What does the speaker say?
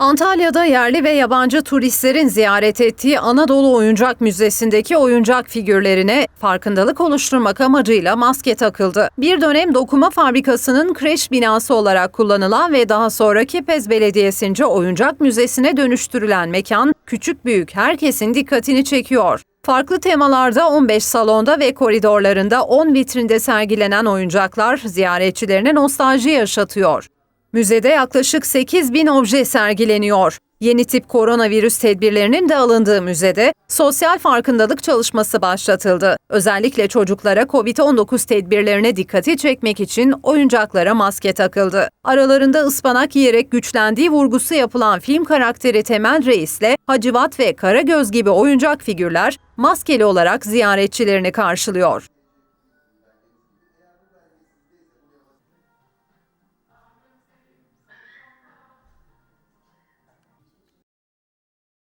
Antalya'da yerli ve yabancı turistlerin ziyaret ettiği Anadolu Oyuncak Müzesi'ndeki oyuncak figürlerine farkındalık oluşturmak amacıyla maske takıldı. Bir dönem dokuma fabrikasının kreş binası olarak kullanılan ve daha sonra Kepez Belediyesi'nce oyuncak müzesine dönüştürülen mekan küçük büyük herkesin dikkatini çekiyor. Farklı temalarda 15 salonda ve koridorlarında 10 vitrinde sergilenen oyuncaklar ziyaretçilerine nostalji yaşatıyor. Müzede yaklaşık 8 bin obje sergileniyor. Yeni tip koronavirüs tedbirlerinin de alındığı müzede sosyal farkındalık çalışması başlatıldı. Özellikle çocuklara COVID-19 tedbirlerine dikkati çekmek için oyuncaklara maske takıldı. Aralarında ıspanak yiyerek güçlendiği vurgusu yapılan film karakteri Temel Reis'le Hacivat ve Karagöz gibi oyuncak figürler maskeli olarak ziyaretçilerini karşılıyor.